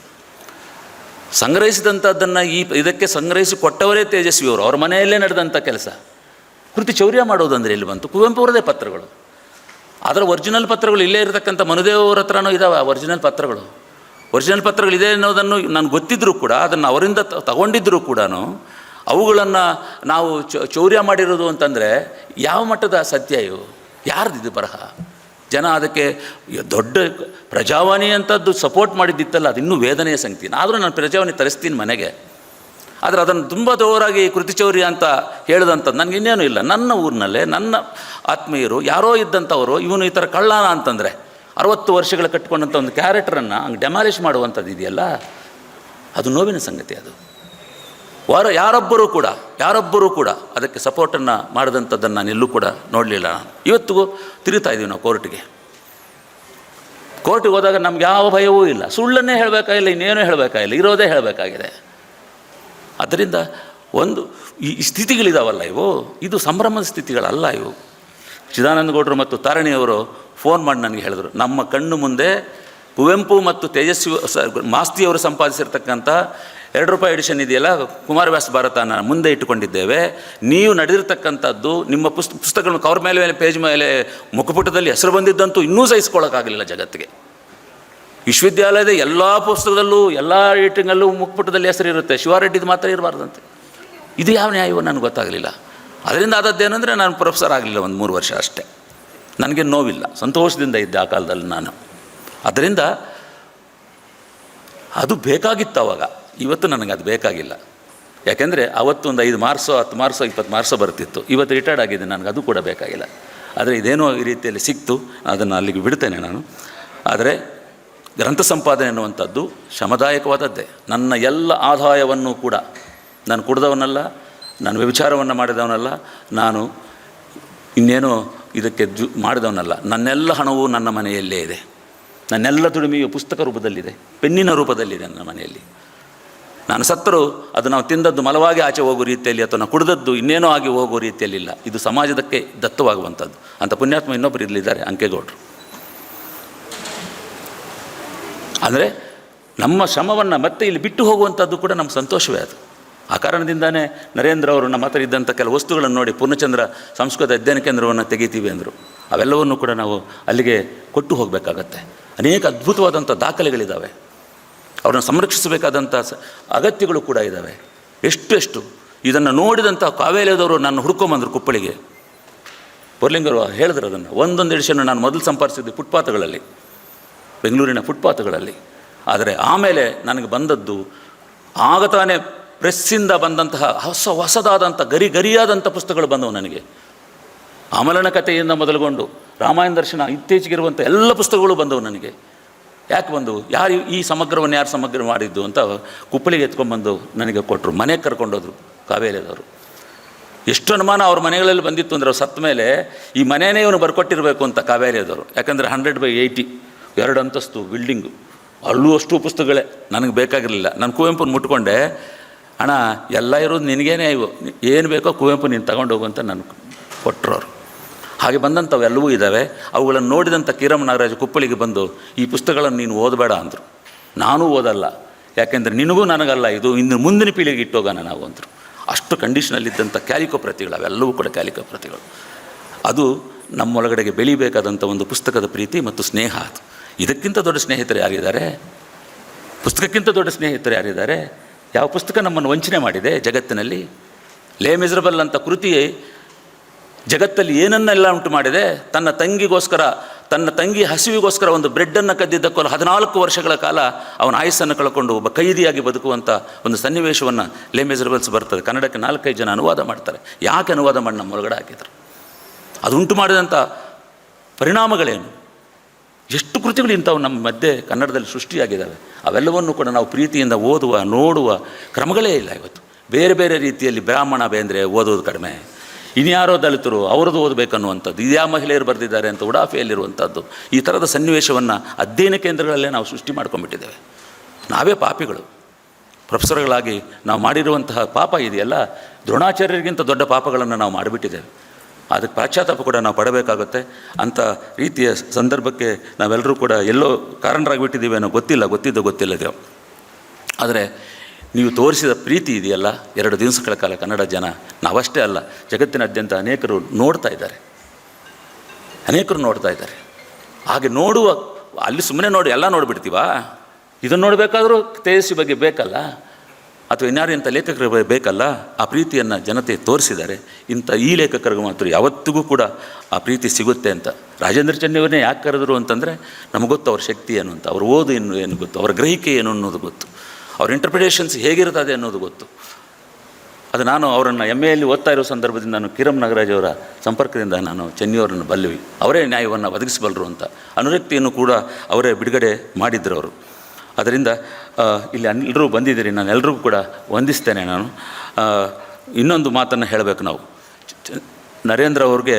S1: ಸಂಗ್ರಹಿಸಿದಂಥದ್ದನ್ನು ಈ ಇದಕ್ಕೆ ಸಂಗ್ರಹಿಸಿ ಕೊಟ್ಟವರೇ ತೇಜಸ್ವಿಯವರು ಅವ್ರ. ಮನೆಯಲ್ಲೇ ನಡೆದಂಥ ಕೆಲಸ. ಕೃತಿ ಚೌರ್ಯ ಮಾಡೋದಂದ್ರೆ ಇಲ್ಲಿ ಬಂತು. ಕುವೆಂಪು ಅವರದೇ ಪತ್ರಗಳು. ಅದರ ಒರಿಜಿನಲ್ ಪತ್ರಗಳು ಇಲ್ಲೇ ಇರತಕ್ಕಂಥ ಮನುದೇವರ ಹತ್ರನೂ ಇದಾವೆ ಒರಿಜಿನಲ್ ಪತ್ರಗಳು. ಒರಿಜಿನಲ್ ಪತ್ರಗಳಿದೆ ಅನ್ನೋದನ್ನು ನಾನು ಗೊತ್ತಿದ್ದರೂ ಕೂಡ, ಅದನ್ನು ಅವರಿಂದ ತಗೊಂಡಿದ್ದರೂ ಕೂಡ ಅವುಗಳನ್ನು ನಾವು ಚೌರ್ಯ ಮಾಡಿರೋದು ಅಂತಂದರೆ ಯಾವ ಮಟ್ಟದ ಸತ್ಯ ಇವು ಯಾರ್ದಿದು ಬರಹ? ಜನ ಅದಕ್ಕೆ ದೊಡ್ಡ ಪ್ರಜಾವಾಣಿ ಅಂಥದ್ದು ಸಪೋರ್ಟ್ ಮಾಡಿದ್ದಿತ್ತಲ್ಲ, ಅದು ಇನ್ನೂ ವೇದನೆಯ ಸಂಗತಿ ಆದರೂ ನಾನು ಪ್ರಜಾವಾಣಿ ತರಿಸ್ತೀನಿ ಮನೆಗೆ. ಆದರೆ ಅದನ್ನು ತುಂಬ ಜೋರಾಗಿ ಕೃತಿಚೌರ್ಯ ಅಂತ ಹೇಳಿದಂಥದ್ದು ನನಗೆ ಇನ್ನೇನು ಇಲ್ಲ. ನನ್ನ ಊರಿನಲ್ಲೇ ನನ್ನ ಆತ್ಮೀಯರು ಯಾರೋ ಇದ್ದಂಥವರು, ಇವನು ಈ ಥರ ಕಳ್ಳಾನ ಅಂತಂದರೆ, ಅರವತ್ತು ವರ್ಷಗಳ ಕಟ್ಕೊಂಡಂಥ ಒಂದು ಕ್ಯಾರೆಕ್ಟರನ್ನು ಹಂಗೆ ಡೆಮಾಲಿಷ್ ಮಾಡುವಂಥದ್ದು ಇದೆಯಲ್ಲ? ಅದು ನೋವಿನ ಸಂಗತಿ ಅದು. ವಾರ ಯಾರೊಬ್ಬರೂ ಕೂಡ ಯಾರೊಬ್ಬರೂ ಕೂಡ ಅದಕ್ಕೆ ಸಪೋರ್ಟನ್ನು ಮಾಡಿದಂಥದ್ದನ್ನು ನಾನು ಎಲ್ಲೂ ಕೂಡ ನೋಡಲಿಲ್ಲ ನಾನು. ಇವತ್ತಿಗೂ ತಿರುಗ್ತಾ ಇದ್ದೀವಿ ನಾವು ಕೋರ್ಟ್ಗೆ ಕೋರ್ಟಿಗೆ ಹೋದಾಗ ನಮ್ಗೆ ಯಾವ ಭಯವೂ ಇಲ್ಲ. ಸುಳ್ಳನ್ನೇ ಹೇಳಬೇಕಾಗಿಲ್ಲ, ಇನ್ನೇನೂ ಹೇಳಬೇಕಾಗಿಲ್ಲ, ಇರೋದೇ ಹೇಳಬೇಕಾಗಿದೆ. ಅದರಿಂದ ಒಂದು ಈ ಸ್ಥಿತಿಗಳಿದಾವಲ್ಲ ಇವು? ಇದು ಸಂಭ್ರಮದ ಸ್ಥಿತಿಗಳಲ್ಲ ಇವು. ಚಿದಾನಂದ ಗೌಡರು ಮತ್ತು ತಾರಣಿಯವರು ಫೋನ್ ಮಾಡಿ ನನಗೆ ಹೇಳಿದರು, ನಮ್ಮ ಕಣ್ಣು ಮುಂದೆ ಕುವೆಂಪು ಮತ್ತು ತೇಜಸ್ವಿ ಮಾಸ್ತಿಯವರು ಸಂಪಾದಿಸಿರ್ತಕ್ಕಂಥ ಎರಡು ರೂಪಾಯಿ ಎಡಿಷನ್ ಇದೆಯಲ್ಲ? ಕುಮಾರವ್ಯಾಸ ಭಾರತನ ಮುಂದೆ ಇಟ್ಟುಕೊಂಡಿದ್ದೇವೆ. ನೀವು ನಡೆದಿರತಕ್ಕಂಥದ್ದು ನಿಮ್ಮ ಪುಸ್ತ ಪುಸ್ತಕಗಳನ್ನು ಕವರ್ ಮೇಲೆ ಮೇಲೆ ಪೇಜ್ ಮೇಲೆ, ಮುಖಪುಟದಲ್ಲಿ ಹೆಸರು ಬಂದಿದ್ದಂತೂ ಇನ್ನೂ ಸಹಿಸ್ಕೊಳ್ಳೋಕ್ಕಾಗಲಿಲ್ಲ ಜಗತ್ತಿಗೆ. ವಿಶ್ವವಿದ್ಯಾಲಯದ ಎಲ್ಲ ಪುಸ್ತಕದಲ್ಲೂ, ಎಲ್ಲ ರೇಟಿಂಗಲ್ಲೂ ಮುಖಪುಟದಲ್ಲಿ ಹೆಸರು ಇರುತ್ತೆ. ಶಿವಾರೆಡ್ಡಿದು ಮಾತ್ರ ಇರಬಾರ್ದಂತೆ. ಇದು ಯಾವ ನ್ಯಾಯವೋ ನನಗೆ ಗೊತ್ತಾಗಲಿಲ್ಲ. ಅದರಿಂದ ಆದದ್ದೇನೆಂದರೆ ನಾನು ಪ್ರೊಫೆಸರ್ ಆಗಲಿಲ್ಲ ಒಂದು ಮೂರು ವರ್ಷ ಅಷ್ಟೇ. ನನಗೆ ನೋವಿಲ್ಲ. ಸಂತೋಷದಿಂದ ಇದ್ದೆ ಆ ಕಾಲದಲ್ಲಿ ನಾನು. ಅದರಿಂದ ಅದು ಬೇಕಾಗಿತ್ತು ಅವಾಗ. ಇವತ್ತು ನನಗೆ ಅದು ಬೇಕಾಗಿಲ್ಲ. ಯಾಕೆಂದರೆ ಅವತ್ತು ಒಂದು ಐದು ಮಾರ್ಸೋ, ಹತ್ತು ಮಾರ್ಸೋ, ಇಪ್ಪತ್ತು ಮಾರ್ಸೋ ಬರ್ತಿತ್ತು. ಇವತ್ತು ರಿಟೈರ್ಡ್ ಆಗಿದೆ ನನಗೆ ಅದು ಕೂಡ ಬೇಕಾಗಿಲ್ಲ. ಆದರೆ ಇದೇನೋ ಈ ರೀತಿಯಲ್ಲಿ ಸಿಕ್ತು, ಅದನ್ನು ಅಲ್ಲಿಗೆ ಬಿಡ್ತೇನೆ ನಾನು. ಆದರೆ ಗ್ರಂಥ ಸಂಪಾದನೆ ಅನ್ನುವಂಥದ್ದು ಶ್ರಮದಾಯಕವಾದದ್ದೇ. ನನ್ನ ಎಲ್ಲ ಆದಾಯವನ್ನು ಕೂಡ, ನಾನು ಕುಡ್ದವನಲ್ಲ, ನಾನು ವ್ಯಭಿಚಾರವನ್ನು ಮಾಡಿದವನಲ್ಲ, ನಾನು ಇನ್ನೇನೋ ಇದಕ್ಕೆ ಜು, ಮಾಡಿದವನಲ್ಲ. ನನ್ನೆಲ್ಲ ಹಣವು ನನ್ನ ಮನೆಯಲ್ಲೇ ಇದೆ. ನನ್ನೆಲ್ಲ ದುಡಿಮೆಯು ಪುಸ್ತಕ ರೂಪದಲ್ಲಿದೆ. ಪೆನ್ನಿನ ರೂಪದಲ್ಲಿದೆ ನನ್ನ ಮನೆಯಲ್ಲಿ. ನಾನು ಸತ್ತರೂ ಅದು ನಾವು ತಿಂದದ್ದು ಮಲವಾಗಿ ಆಚೆ ಹೋಗೋ ರೀತಿಯಲ್ಲಿ ಅಥವಾ ನಾವು ಕುಡಿದದ್ದು ಇನ್ನೇನೋ ಆಗಿ ಹೋಗೋ ರೀತಿಯಲ್ಲಿಲ್ಲ. ಇದು ಸಮಾಜದಕ್ಕೆ ದತ್ತವಾಗುವಂಥದ್ದು. ಅಂತ ಪುಣ್ಯಾತ್ಮ ಇನ್ನೊಬ್ಬರು ಇರಲಿದ್ದಾರೆ ಅಂಕೇಗೌಡರು. ಅಂದರೆ ನಮ್ಮ ಶ್ರಮವನ್ನು ಮತ್ತೆ ಇಲ್ಲಿ ಬಿಟ್ಟು ಹೋಗುವಂಥದ್ದು ಕೂಡ ನಮ್ಮ ಸಂತೋಷವೇ ಅದು. ಆ ಕಾರಣದಿಂದನೇ ನರೇಂದ್ರ ಅವರು ನಮ್ಮ ಹತ್ರ ಇದ್ದಂಥ ಕೆಲವು ವಸ್ತುಗಳನ್ನು ನೋಡಿ ಪೂರ್ಣಚಂದ್ರ ಸಂಸ್ಕೃತ ಅಧ್ಯಯನ ಕೇಂದ್ರವನ್ನು ತೆಗಿತೀವಿ ಅಂದರು. ಅವೆಲ್ಲವನ್ನು ಕೂಡ ನಾವು ಅಲ್ಲಿಗೆ ಕೊಟ್ಟು ಹೋಗಬೇಕಾಗತ್ತೆ. ಅನೇಕ ಅದ್ಭುತವಾದಂಥ ದಾಖಲೆಗಳಿದ್ದಾವೆ ಅವ್ರನ್ನ ಸಂರಕ್ಷಿಸಬೇಕಾದಂಥ ಅಗತ್ಯಗಳು ಕೂಡ ಇದ್ದಾವೆ. ಎಷ್ಟು ಎಷ್ಟು. ಇದನ್ನು ನೋಡಿದಂಥ ಕಾವೇರಿಯದವರು ನನ್ನ ಹುಡ್ಕೊಂಬಂದರು ಕುಪ್ಪಳಿಗೆ. ಬರ್ಲಿಂಗರು ಹೇಳಿದ್ರು ಅದನ್ನು. ಒಂದೊಂದು ಎಡಿಷನ್ನು ನಾನು ಮೊದಲು ಸಂಪಾದಿಸಿದ್ದೆ ಫುಟ್ಪಾತ್ಗಳಲ್ಲಿ, ಬೆಂಗಳೂರಿನ ಫುಟ್ಪಾತ್ಗಳಲ್ಲಿ. ಆದರೆ ಆಮೇಲೆ ನನಗೆ ಬಂದದ್ದು ಆಗ ತಾನೇ ಪ್ರೆಸ್ಸಿಂದ ಬಂದಂತಹ ಹೊಸ ಹೊಸದಾದಂಥ ಗರಿ ಗರಿಯಾದಂಥ ಪುಸ್ತಕಗಳು ಬಂದವು ನನಗೆ. ಅಮಲನ ಕಥೆಯಿಂದ ಮೊದಲುಗೊಂಡು, ರಾಮಾಯಣ ದರ್ಶನ ಇತ್ತೀಚೆಗಿರುವಂಥ ಎಲ್ಲ ಪುಸ್ತಕಗಳು ಬಂದವು ನನಗೆ. ಯಾಕೆ ಬಂದು ಯಾರು ಈ ಸಮಗ್ರವನ್ನು ಯಾರು ಸಮಗ್ರ ಮಾಡಿದ್ದು ಅಂತ ಕುಪ್ಪಳಿಗೆ ಎತ್ಕೊಂಡ್ಬಂದು ನನಗೆ ಕೊಟ್ಟರು ಮನೆಗೆ ಕರ್ಕೊಂಡೋದ್ರು ಕಾವೇರಿಯವರು ಎಷ್ಟು ಅನುಮಾನ ಅವ್ರ ಮನೆಗಳಲ್ಲಿ ಬಂದಿತ್ತು ಅಂದರೆ ಸತ್ತ ಮೇಲೆ ಈ ಮನೆಯೇ ಇವನು ಬರ್ಕೊಟ್ಟಿರಬೇಕು ಅಂತ ಕಾವೇರಿಯದವರು. ಯಾಕಂದರೆ ಹಂಡ್ರೆಡ್ ಬೈ ಏಯ್ಟಿ ಎರಡು ಅಂತಸ್ತು ಬಿಲ್ಡಿಂಗು ಅಲ್ಲೂ ಅಷ್ಟು ಪುಸ್ತಕಗಳೇ. ನನಗೆ ಬೇಕಾಗಿರಲಿಲ್ಲ. ನಾನು ಕುವೆಂಪುನ ಮುಟ್ಕೊಂಡೆ. ಅಣ್ಣ, ಎಲ್ಲ ಇರೋದು ನಿನಗೇನೆ ಇವು. ಏನು ಬೇಕೋ ಕುವೆಂಪು ನೀನು ತಗೊಂಡೋಗು ಅಂತ ನನಗೆ ಕೊಟ್ಟರು ಅವರು. ಹಾಗೆ ಬಂದಂಥವೆಲ್ಲವೂ ಇದ್ದಾವೆ. ಅವುಗಳನ್ನು ನೋಡಿದಂಥ ಕಿರಮ್ ನಾಗರಾಜ ಕುಪ್ಪಳಿಗೆ ಬಂದು, ಈ ಪುಸ್ತಕಗಳನ್ನು ನೀನು ಓದಬೇಡ ಅಂದರು. ನಾನೂ ಓದಲ್ಲ. ಯಾಕೆಂದರೆ ನಿನಗೂ ನನಗಲ್ಲ. ಇದು ಇನ್ನು ಮುಂದಿನ ಪೀಳಿಗೆಗೆ ಇಟ್ಟೋಗೋಣ ನಾವು ಅಂದರು. ಅಷ್ಟು ಕಂಡೀಷನಲ್ಲಿದ್ದಂಥ ಕ್ಯಾಲಿಕೋ ಪ್ರತಿಗಳು, ಅವೆಲ್ಲವೂ ಕೂಡ ಕ್ಯಾಲಿಕೋ ಪ್ರತಿಗಳು. ಅದು ನಮ್ಮೊಳಗಡೆಗೆ ಬೆಳಿಬೇಕಾದಂಥ ಒಂದು ಪುಸ್ತಕದ ಪ್ರೀತಿ ಮತ್ತು ಸ್ನೇಹ ಅದು. ಇದಕ್ಕಿಂತ ದೊಡ್ಡ ಸ್ನೇಹಿತರು ಯಾರಿದ್ದಾರೆ? ಪುಸ್ತಕಕ್ಕಿಂತ ದೊಡ್ಡ ಸ್ನೇಹಿತರು ಯಾರಿದ್ದಾರೆ? ಯಾವ ಪುಸ್ತಕ ನಮ್ಮನ್ನು ವಂಚನೆ ಮಾಡಿದೆ ಜಗತ್ತಿನಲ್ಲಿ? ಲೇ ಮಿಸರಬಲ್ ಅಂತ ಕೃತಿ ಜಗತ್ತಲ್ಲಿ ಏನನ್ನೆಲ್ಲ ಉಂಟು ಮಾಡಿದೆ, ತನ್ನ ತಂಗಿಗೋಸ್ಕರ, ತನ್ನ ತಂಗಿ ಹಸಿವಿಗೋಸ್ಕರ ಒಂದು ಬ್ರೆಡ್ಡನ್ನು ಕದ್ದಿದ್ದಕ್ಕೂ ಹದಿನಾಲ್ಕು ವರ್ಷಗಳ ಕಾಲ ಅವನ ಆಯಸ್ಸನ್ನು ಕಳ್ಕೊಂಡು ಒಬ್ಬ ಕೈದಿಯಾಗಿ ಬದುಕುವಂಥ ಒಂದು ಸನ್ನಿವೇಶವನ್ನು ಲೇ ಮೆಜರಬಲ್ಸ್ ಬರ್ತದೆ. ಕನ್ನಡಕ್ಕೆ ನಾಲ್ಕೈದು ಜನ ಅನುವಾದ ಮಾಡ್ತಾರೆ. ಯಾಕೆ ಅನುವಾದ ಮಾಡಿ ನಮ್ಮ ಒಳಗಡೆ ಹಾಕಿದ್ರು? ಅದು ಉಂಟು ಮಾಡಿದಂಥ ಪರಿಣಾಮಗಳೇನು? ಎಷ್ಟು ಕೃತಿಗಳು ಇಂಥವು ನಮ್ಮ ಮಧ್ಯೆ ಕನ್ನಡದಲ್ಲಿ ಸೃಷ್ಟಿಯಾಗಿದ್ದಾವೆ? ಅವೆಲ್ಲವನ್ನು ಕೂಡ ನಾವು ಪ್ರೀತಿಯಿಂದ ಓದುವ, ನೋಡುವ ಕ್ರಮಗಳೇ ಇಲ್ಲ ಇವತ್ತು. ಬೇರೆ ಬೇರೆ ರೀತಿಯಲ್ಲಿ ಬ್ರಾಹ್ಮಣ ಬೇಂದ್ರೆ ಓದೋದು ಕಡಿಮೆ. ಇನ್ಯಾರೋ ದಲಿತರು ಅವ್ರದ್ದು ಓದಬೇಕನ್ನುವಂಥದ್ದು, ಇದ್ಯಾ ಮಹಿಳೆಯರು ಬರೆದಿದ್ದಾರೆ ಅಂತ ಉಡಾಫೆಯಲ್ಲಿರುವಂಥದ್ದು ಈ ಥರದ ಸನ್ನಿವೇಶವನ್ನು ಅಧ್ಯಯನ ಕೇಂದ್ರಗಳಲ್ಲೇ ನಾವು ಸೃಷ್ಟಿ ಮಾಡ್ಕೊಂಡ್ಬಿಟ್ಟಿದ್ದೇವೆ. ನಾವೇ ಪಾಪಿಗಳು. ಪ್ರೊಫೆಸರ್ಗಳಾಗಿ ನಾವು ಮಾಡಿರುವಂತಹ ಪಾಪ ಇದೆಯಲ್ಲ, ದ್ರೋಣಾಚಾರ್ಯರಿಗಿಂತ ದೊಡ್ಡ ಪಾಪಗಳನ್ನು ನಾವು ಮಾಡಿಬಿಟ್ಟಿದ್ದೇವೆ. ಅದಕ್ಕೆ ಪಾಶ್ಚಾತ್ತಾಪ ಕೂಡ ನಾವು ಪಡಬೇಕಾಗುತ್ತೆ. ಅಂಥ ರೀತಿಯ ಸಂದರ್ಭಕ್ಕೆ ನಾವೆಲ್ಲರೂ ಕೂಡ ಎಲ್ಲೋ ಕಾರಣರಾಗಿಬಿಟ್ಟಿದ್ದೀವಿ ಅನ್ನೋ ಗೊತ್ತಿಲ್ಲ, ಗೊತ್ತಿದ್ದು ಗೊತ್ತಿಲ್ಲದೆ ಆದರೆ ನೀವು ತೋರಿಸಿದ ಪ್ರೀತಿ ಇದೆಯಲ್ಲ? ಎರಡು ದಿವಸಗಳ ಕಾಲ ಕನ್ನಡ ಜನ ನಾವಷ್ಟೇ ಅಲ್ಲ, ಜಗತ್ತಿನಾದ್ಯಂತ ಅನೇಕರು ನೋಡ್ತಾ ಇದ್ದಾರೆ. ಅನೇಕರು ನೋಡ್ತಾ ಇದ್ದಾರೆ. ಹಾಗೆ ನೋಡುವ, ಅಲ್ಲಿ ಸುಮ್ಮನೆ ನೋಡಿ ಎಲ್ಲ ನೋಡಿಬಿಡ್ತೀವಾ? ಇದನ್ನು ನೋಡಬೇಕಾದರೂ ತೇಜಸ್ವಿ ಬಗ್ಗೆ ಬೇಕಲ್ಲ? ಅಥವಾ ಇನ್ಯಾರು ಇಂಥ ಲೇಖಕರ ಬಗ್ಗೆ ಬೇಕಲ್ಲ? ಆ ಪ್ರೀತಿಯನ್ನು ಜನತೆ ತೋರಿಸಿದ್ದಾರೆ. ಇಂಥ ಈ ಲೇಖಕರಿಗೆ ಮಾತ್ರ ಯಾವತ್ತಿಗೂ ಕೂಡ ಆ ಪ್ರೀತಿ ಸಿಗುತ್ತೆ ಅಂತ. ರಾಜೇಂದ್ರ ಚೆನ್ನವರನ್ನೇ ಯಾಕೆ ಕರೆದ್ರು ಅಂತಂದರೆ, ನಮಗೆ ಗೊತ್ತು ಅವ್ರ ಶಕ್ತಿ ಏನು ಅಂತ, ಅವ್ರ ಓದು ಏನು ಏನು ಗೊತ್ತು, ಅವರ ಗ್ರಹಿಕೆ ಏನು ಅನ್ನೋದು ಗೊತ್ತು. ಅವ್ರ ಇಂಟರ್ಪ್ರಿಟೇಷನ್ಸ್ ಹೇಗಿರ್ತದೆ ಅನ್ನೋದು ಗೊತ್ತು. ಅದು ನಾನು ಅವರನ್ನು ಎಂ ಎಲ್ಲಿ ಓದ್ತಾ ಇರೋ ಸಂದರ್ಭದಿಂದ ನಾನು ಕಿರಮ್ ನಾಗರಾಜ್ ಅವರ ಸಂಪರ್ಕದಿಂದ ನಾನು ಚೆನ್ನಿಯವರನ್ನು ಬಲ್ಲವಿ ಅವರೇ ನ್ಯಾಯವನ್ನು ಒದಗಿಸಬಲ್ಲರು ಅಂತ. ಅನುರಕ್ತಿಯನ್ನು ಕೂಡ ಅವರೇ ಬಿಡುಗಡೆ ಮಾಡಿದ್ರು ಅವರು. ಅದರಿಂದ ಇಲ್ಲಿ ಎಲ್ಲರೂ ಬಂದಿದ್ದೀರಿ, ನಾನು ಎಲ್ಲರಿಗೂ ಕೂಡ ವಂದಿಸ್ತೇನೆ ನಾನು. ಇನ್ನೊಂದು ಮಾತನ್ನು ಹೇಳಬೇಕು ನಾವು. ನರೇಂದ್ರ ಅವ್ರಿಗೆ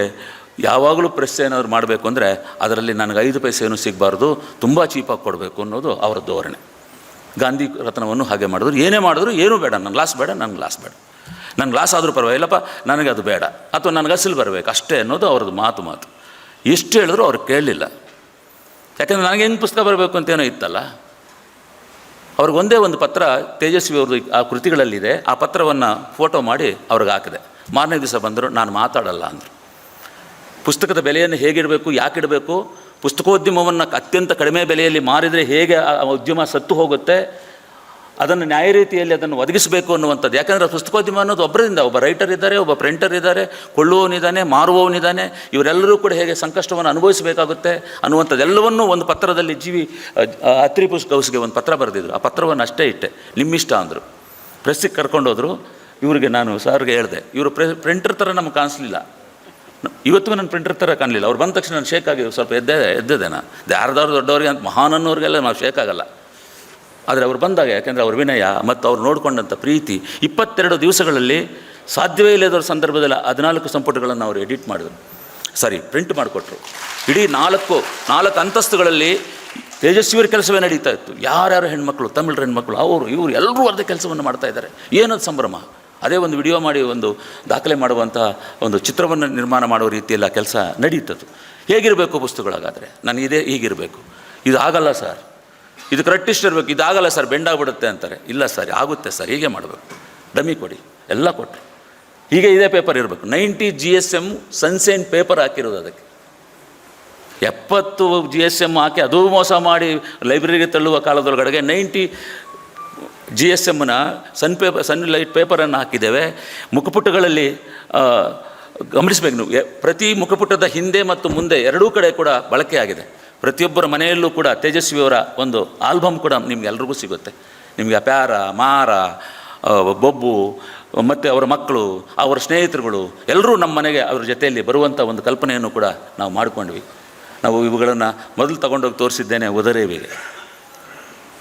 S1: ಯಾವಾಗಲೂ ಪ್ರೆಸ್ ಏನಾದ್ರು ಮಾಡಬೇಕು ಅಂದರೆ, ಅದರಲ್ಲಿ ನನಗೆ ಐದು ಪೈಸೆ ಏನೂ ಸಿಗಬಾರ್ದು, ತುಂಬ ಚೀಪಾಗಿ ಕೊಡಬೇಕು ಅನ್ನೋದು ಅವರ ಧೋರಣೆ. ಗಾಂಧಿ ರತ್ನವನ್ನು ಹಾಗೆ ಮಾಡಿದ್ರು. ಏನೇ ಮಾಡಿದ್ರು, ಏನೂ ಬೇಡ, ನನ್ನ ಲಾಸ್ ಬೇಡ, ನನ್ನ ಲಾಸ್ ಬೇಡ. ನನ್ನ ಲಾಸ್ ಆದರೂ ಪರವಾಗಿಲ್ಲಪ್ಪ ನನಗೆ ಅದು ಬೇಡ. ಅಥವಾ ನನಗೆ ಅಸಲು ಬರಬೇಕು, ಅಷ್ಟೇ ಅನ್ನೋದು ಅವ್ರದ್ದು ಮಾತು ಮಾತು. ಎಷ್ಟು ಹೇಳಿದ್ರು ಅವ್ರು ಕೇಳಲಿಲ್ಲ. ಯಾಕೆಂದರೆ ನನಗೆ ಹೆಂಗೆ ಪುಸ್ತಕ ಬರಬೇಕು ಅಂತೇನೋ ಇತ್ತಲ್ಲ. ಅವ್ರಿಗೆ ಒಂದೇ ಒಂದು ಪತ್ರ ತೇಜಸ್ವಿ ಅವ್ರದ್ದು ಆ ಕೃತಿಗಳಲ್ಲಿದೆ. ಆ ಪತ್ರವನ್ನು ಫೋಟೋ ಮಾಡಿ ಅವ್ರಿಗೆ ಹಾಕಿದೆ. ಮಾರನೇ ದಿವಸ ಬಂದರು, ನಾನು ಮಾತಾಡಲ್ಲ ಅಂದರು. ಪುಸ್ತಕದ ಬೆಲೆಯನ್ನು ಹೇಗಿಡಬೇಕು, ಯಾಕಿಡಬೇಕು ಪುಸ್ತಕೋದ್ಯಮವನ್ನು ಅತ್ಯಂತ ಕಡಿಮೆ ಬೆಲೆಯಲ್ಲಿ ಮಾರಿದರೆ ಹೇಗೆ ಆ ಉದ್ಯಮ ಸತ್ತು ಹೋಗುತ್ತೆ, ಅದನ್ನು ನ್ಯಾಯ ರೀತಿಯಲ್ಲಿ ಅದನ್ನು ಒದಗಿಸಬೇಕು ಅನ್ನುವಂಥದ್ದು. ಯಾಕಂದರೆ ಪುಸ್ತಕೋದ್ಯಮ ಅನ್ನೋದು ಒಬ್ಬರಿಂದ, ಒಬ್ಬ ರೈಟರ್ ಇದ್ದಾರೆ, ಒಬ್ಬ ಪ್ರಿಂಟರ್ ಇದ್ದಾರೆ, ಕೊಳ್ಳುವವನಿದ್ದಾನೆ, ಮಾರುವವನಿದ್ದಾನೆ, ಇವರೆಲ್ಲರೂ ಕೂಡ ಹೇಗೆ ಸಂಕಷ್ಟವನ್ನು ಅನುಭವಿಸಬೇಕಾಗುತ್ತೆ ಅನ್ನುವಂಥದ್ದೆಲ್ಲವನ್ನೂ ಒಂದು ಪತ್ರದಲ್ಲಿ ಜೀವಿ ಅತ್ರಿ ಪುಸ್ತಕೌಸ್ಗೆ ಒಂದು ಪತ್ರ ಬರೆದಿದ್ರು. ಆ ಪತ್ರವನ್ನು ಅಷ್ಟೇ ಇಟ್ಟೆ. ನಿಮ್ಮಿಷ್ಟ ಅಂದರು. ಪ್ರೆಸ್ಸಿಗೆ ಕರ್ಕೊಂಡೋದ್ರು. ಇವರಿಗೆ ನಾನು ಸರ್ಗೆ ಹೇಳಿದೆ. ಇವರು ಪ್ರೆ ಪ್ರಿಂಟರ್ ಥರ ನಮ್ಗೆ ಕಾಣಿಸ್ಲಿಲ್ಲ. ಇವತ್ತಿಗೂ ನನ್ನ ಪ್ರಿಂಟರ್ ಥರ ಕಾಣಲಿಲ್ಲ. ಅವ್ರು ಬಂದ ತಕ್ಷಣ ನಾನು ಶೇಕ್ ಆಗಿ ಸ್ವಲ್ಪ ಎದ್ದೆ, ಎದ್ದಿದೆ ನಾನು. ಯಾರ್ದಾದ್ರು ದೊಡ್ಡವರಿಗೆ ಅಂತ ಮಹಾನ್ ಅನ್ನೋರಿಗೆಲ್ಲ ನಾವು ಶೇಕ್ ಆಗಲ್ಲ. ಆದರೆ ಅವ್ರು ಬಂದಾಗ ಯಾಕೆಂದರೆ ಅವ್ರ ವಿನಯ ಮತ್ತು ಅವ್ರು ನೋಡಿಕೊಂಡಂಥ ಪ್ರೀತಿ ಇಪ್ಪತ್ತೆರಡು ದಿವಸಗಳಲ್ಲಿ ಸಾಧ್ಯವೇ ಇಲ್ಲದವ್ರ ಸಂದರ್ಭದಲ್ಲಿ ಹದಿನಾಲ್ಕು ಸಂಪುಟಗಳನ್ನು ಅವರು ಎಡಿಟ್ ಮಾಡಿದ್ರು. ಸಾರಿ ಪ್ರಿಂಟ್ ಮಾಡಿಕೊಟ್ರು. ಇಡೀ ನಾಲ್ಕು ನಾಲ್ಕು ಅಂತಸ್ತುಗಳಲ್ಲಿ ತೇಜಸ್ವಿಯರ ಕೆಲಸವೇ ನಡೀತಾ ಇತ್ತು. ಯಾರ್ಯಾರು ಹೆಣ್ಮಕ್ಳು, ತಮಿಳು ಹೆಣ್ಮಕ್ಳು, ಅವರು, ಇವರು ಎಲ್ಲರೂ ಅರ್ಧ ಕೆಲಸವನ್ನು ಮಾಡ್ತಾ ಇದ್ದಾರೆ. ಏನದು ಸಂಭ್ರಮ? ಅದೇ ಒಂದು ವಿಡಿಯೋ ಮಾಡಿ ಒಂದು ದಾಖಲೆ ಮಾಡುವಂಥ ಒಂದು ಚಿತ್ರವನ್ನು ನಿರ್ಮಾಣ ಮಾಡುವ ರೀತಿಯೆಲ್ಲ ಕೆಲಸ ನಡೀತದ್ದು ಹೇಗಿರಬೇಕು ಪುಸ್ತಕಗಳಾಗಾದರೆ? ನನಗಿದೇ ಹೀಗಿರಬೇಕು. ಇದು ಆಗಲ್ಲ ಸರ್. ಇದು ಕರೆಕ್ಟಿಸ್ಟ್ ಇರಬೇಕು. ಇದಾಗಲ್ಲ ಸರ್. ಬೆಂಡಾಗ್ಬಿಡುತ್ತೆ ಅಂತಾರೆ. ಇಲ್ಲ ಸರ್, ಆಗುತ್ತೆ ಸರ್. ಹೀಗೆ ಮಾಡಬೇಕು. ಡಮ್ಮಿ ಕೊಡಿ. ಎಲ್ಲ ಕೊಟ್ಟರೆ ಹೀಗೆ ಇದೇ ಪೇಪರ್ ಇರಬೇಕು. Ninety G S M sunshine paper ಹಾಕಿರೋದು ಅದಕ್ಕೆ. ಎಪ್ಪತ್ತು ಜಿ ಎಸ್ ಎಂ ಹಾಕಿ ಅದೂ ಮೋಸ ಮಾಡಿ ಲೈಬ್ರರಿಗೆ ತಳ್ಳುವ ಕಾಲದೊಳಗಡೆಗೆ ನೈಂಟಿ ಜಿ ಎಸ್ ಎಮ್ನ ಸನ್ ಪೇಪರ್ ಸನ್ ಲೈಟ್ ಪೇಪರನ್ನು ಹಾಕಿದ್ದೇವೆ. ಮುಖಪುಟಗಳಲ್ಲಿ ಗಮನಿಸಬೇಕು ನೀವು. ಪ್ರತಿ ಮುಖಪುಟದ ಹಿಂದೆ ಮತ್ತು ಮುಂದೆ ಎರಡೂ ಕಡೆ ಕೂಡ ಬಳಕೆಯಾಗಿದೆ ಪ್ರತಿಯೊಬ್ಬರ ಮನೆಯಲ್ಲೂ ಕೂಡ ತೇಜಸ್ವಿಯವರ ಒಂದು ಆಲ್ಬಮ್ ಕೂಡ ನಿಮ್ಗೆ ಎಲ್ರಿಗೂ ಸಿಗುತ್ತೆ. ನಿಮಗೆ ಪ್ಯಾರ, ಮಾರ ಬೊಬ್ಬು, ಮತ್ತು ಅವರ ಮಕ್ಕಳು ಅವರ ಸ್ನೇಹಿತರುಗಳು ಎಲ್ಲರೂ ನಮ್ಮ ಮನೆಗೆ ಅವರ ಜೊತೆಯಲ್ಲಿ ಬರುವಂಥ ಒಂದು ಕಲ್ಪನೆಯನ್ನು ಕೂಡ ನಾವು ಮಾಡಿಕೊಂಡ್ವಿ. ನಾವು ಇವುಗಳನ್ನು ಮೊದಲು ತಗೊಂಡೋಗಿ ತೋರಿಸಿದ್ದೇನೆ, ಉದರೇವಿಗೆ.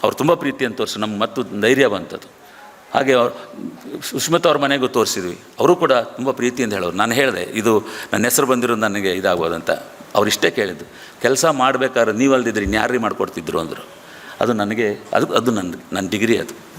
S1: ಅವ್ರು ತುಂಬ ಪ್ರೀತಿಯನ್ನು ತೋರಿಸಿ ನಮ್ಗೆ ಮತ್ತು ಧೈರ್ಯ ಬಂತದ್ದು ಹಾಗೆ ಅವ್ರು, ಸುಷ್ಮಿತಾ ಅವ್ರ ಮನೆಗೂ ತೋರಿಸಿದ್ವಿ. ಅವರು ಕೂಡ ತುಂಬ ಪ್ರೀತಿಯಿಂದ ಹೇಳೋರು. ನಾನು ಹೇಳಿದೆ, ಇದು ನನ್ನ ಹೆಸರು ಬಂದಿರೋದು ನನಗೆ ಇದಾಗೋದಂತ ಅವ್ರು ಇಷ್ಟೇ ಕೇಳಿದ್ದು. ಕೆಲಸ ಮಾಡಬೇಕಾದ್ರೆ ನೀವು ಅಲ್ದಿದ್ರೆ ಇನ್ಯಾರೀ ಮಾಡಿಕೊಡ್ತಿದ್ರು ಅಂದರು. ಅದು ನನಗೆ, ಅದು ಅದು ನನ್ನ ನನ್ನ ಡಿಗ್ರಿ ಅದು.